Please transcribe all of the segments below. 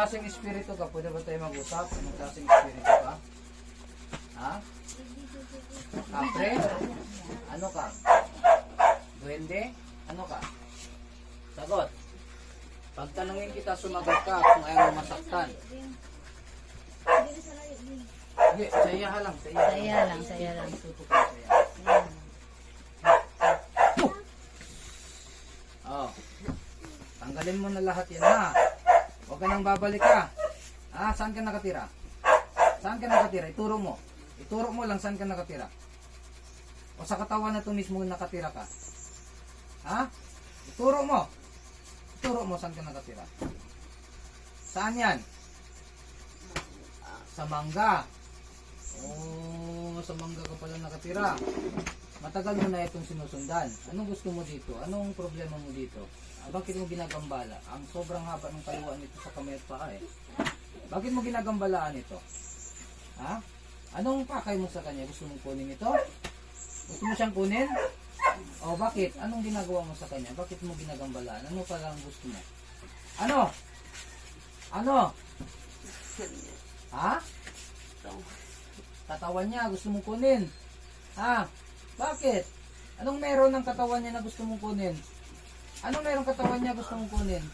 klaseng espiritu ka? Pwede ba tayo mag-usap? Anong klaseng espiritu ka? Ha? Kapre? Ano ka? Duwende? Ano ka? Sagot. Pag tanungin kita, sumagot ka kung ayaw mo masaktan. Sige, sa iya lang. Saya lang, saya lang. Tutok ka sa iya. Oh. Tanggalin mo na lahat yan ha. Ka nang babalik ha. Ha? Saan ka nakatira? Saan ka nakatira? Ituro mo. Ituro mo lang saan ka nakatira. O sa katawan na to mismo nakatira ka. Ha? Ituro mo. Ituro mo saan ka nakatira. Saan yan? Sa mangga. Oh, sa mangga ka pala nakatira. Matagal mo na itong sinusundan. Anong gusto mo dito? Anong problema mo dito? Bakit mo ginagambala? Ang sobrang haba ng kaluan nito sa kamay at paa eh. Bakit mo ginagambalaan ito? Ha? Anong pakay mo sa kanya? Gusto mong kunin ito? Gusto mo siyang kunin? O bakit? Anong ginagawa mo sa kanya? Bakit mo ginagambalaan? Ano pa lang gusto mo? Ano? Ano? Ha? Katawan niya, gusto mong kunin. Ha? Bakit? Anong meron ng katawan niya na gusto mong kunin? Anong meron katawan niya gusto mong kunin?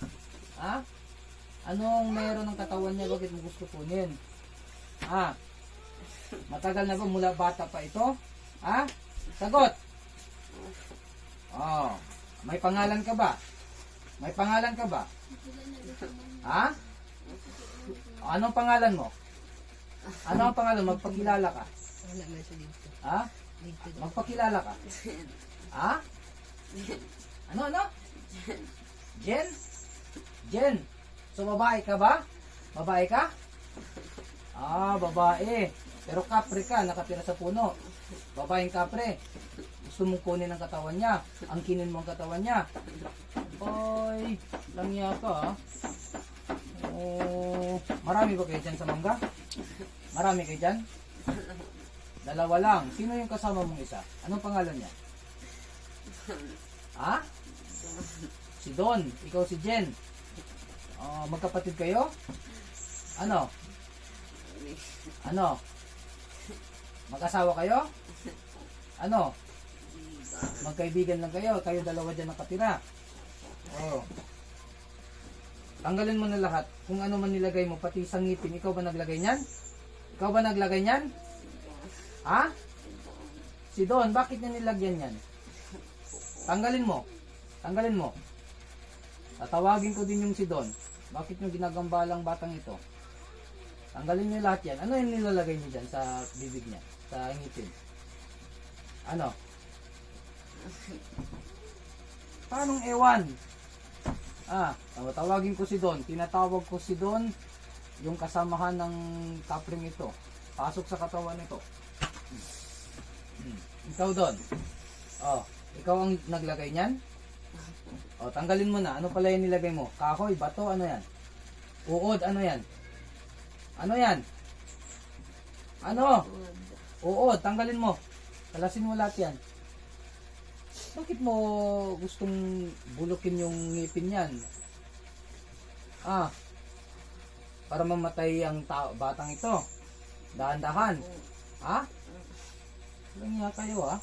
Ha? Anong meron ng katawan niya bakit mo gusto kunin? Ha? Matagal na ba mula bata pa ito? Ha? Sagot! Oh, may pangalan ka ba? May pangalan ka ba? Ha? Anong pangalan mo? Ano ang pangalan? Magpakilala ka. Ha? Magpakilala ka. Ha? Ano, ano? Jen? Jen? So, babae ka ba? Babae ka? Ah, babae. Pero kapre ka, nakatira sa puno. Babaeng kapre. Gusto mong kunin ang katawan niya. Ang kinin mo ang katawan niya. Oy, langya ka ha. Oh, marami ba kayo dyan sa mangga? Marami kayo dyan? Dalawa lang. Sino yung kasama mong isa? Anong pangalan niya? Ha? Si Don. Ikaw si Jen. Ah, magkapatid kayo? Ano? Ano? Mag-asawa kayo? Ano? Magkaibigan lang kayo. Kayo dalawa dyan nakatira. Oh. Tanggalin mo na lahat. Kung ano man nilagay mo, pati sa ngipin. Ikaw ba naglagay niyan? Ikaw ba naglagay niyan? Ha? Si Don, bakit niya nilagyan yan? Tanggalin mo. Tanggalin mo. Tatawagin ko din yung si Don. Bakit nyo ginagambalang batang ito? Tanggalin niyo lahat yan. Ano yung nilalagay niyo dyan sa bibig niya? Sa ngipin? Ano? Paanong ewan? Ah, tawagin ko si Don. Tinatawag ko si Don yung kasamahan ng kapring ito. Pasok sa katawan nito. Hmm. Ikaw Don. Oh, ikaw ang naglagay niyan? Oh, tanggalin mo na. Ano pala yung nilagay mo? Kahoy, bato, ano yan? Uod, ano yan? Ano yan? Ano? Uod, tanggalin mo. Kalasin mo lahat yan. Bakit mo gustong bulukin yung ngipin yan? Ah, para mamatay ang tao, batang ito. Dahan-dahan. Ha? Walang niya kayo ha?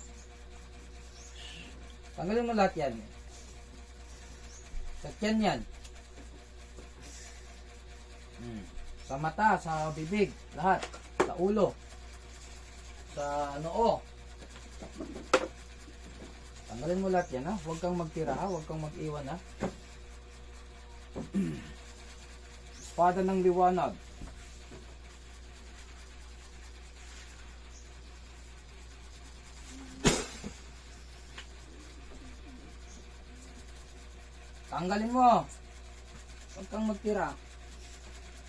Tanggalin mo lahat yan. Sa tiyan yan. Hmm. Sa mata, sa bibig, lahat. Sa ulo. Sa noo. Tanggalin mo lahat yan ha. Huwag kang magtira ha. Huwag kang mag-iwan ha. Espada ng liwanag. Tanggalin mo. Huwag kang magtira.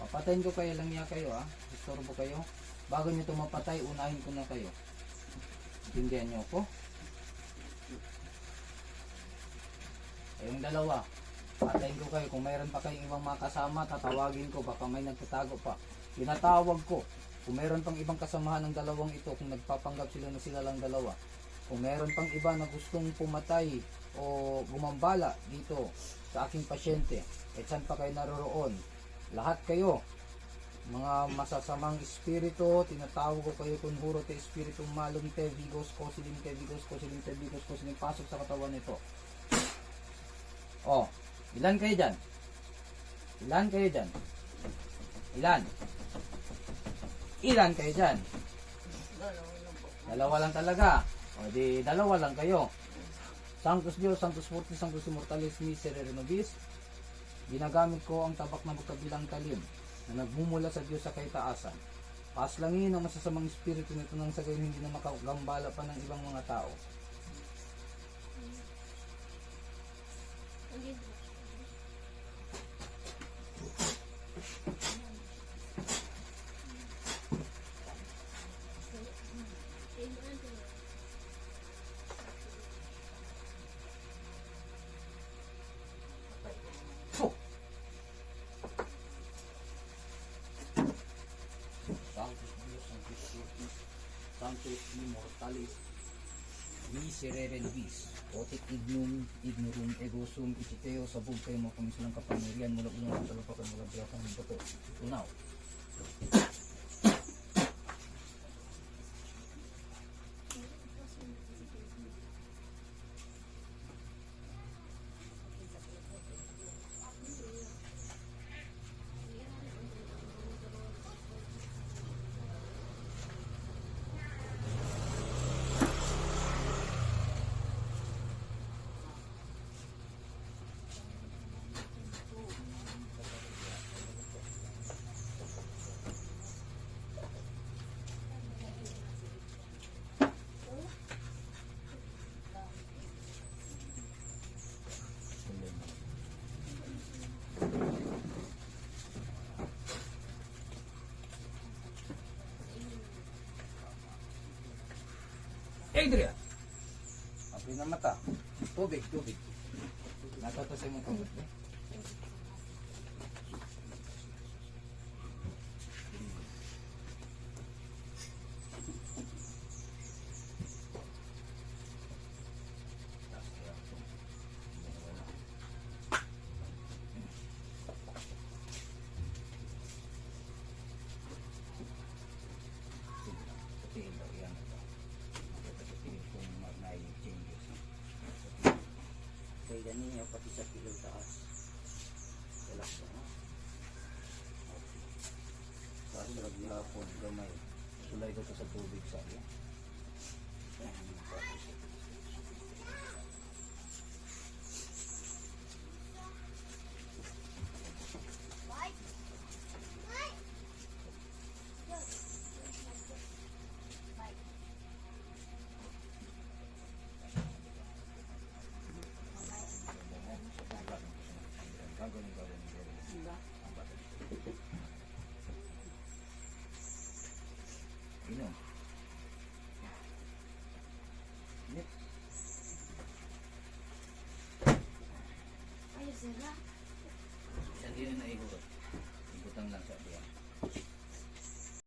Papatayin ko kayo lang niya kayo ha. Istorbo kayo. Bago nyo ito mapatay, unahin ko na kayo. Intindihan nyo ako. Kayong dalawa. Patayin ko kayo. Kung mayroon pa kayong ibang mga tatawagin ko. Baka may nagtatago pa. Tinatawag ko. Kung mayroon pang ibang kasamahan ng dalawang ito, kung nagpapanggap sila na sila lang dalawa. Kung mayroon pang iba na gustong pumatay o gumambala dito sa aking pasyente, eh saan pa kayo naroroon? lahat kayo, mga masasamang espiritu, tinatawag ko kayo kung huro te espiritu malum te, vigos, kosilim te, vigos, kosilim te, vigos, kosilim, pasok sa katawan nito. Oh, ilan kayo dyan? Ilan kayo dyan? Ilan? Ilan kayo dyan? Dalawa lang talaga. O di, dalawa lang kayo. Sanctus Dios, Sanctus Fortis, Sanctus Immortalis, Miserere Nobis. Ginagamit ko ang tabak ng kabilang talim na nagmumula sa Diyos sa kaitaasan. Paslangin ang masasamang espiritu nito nang sa hindi na makagambala pa ng ibang mga tao. Oh! Sanctus Dios, Sanctus Fortis, Sanctus Immortalis, Miserere Nobis, Otit Ignum, Ignorum, Ego Sum, Ichiteo, Sabog kayo mga kamisulang kapangyarihan mula unang sa lupakan mula biyakang ng bato. Tunaw. Adrian! Abre na mata. Tubig, tubig. Natatasay mo tubig. Eh? Sabihin daw yan. Sabihin kung may changes. Kay ganyan pati sa pilo taas. Relax na. Tapos naghihapon, gamay. Sulay ko sa tubig sa iyo. Gagawin,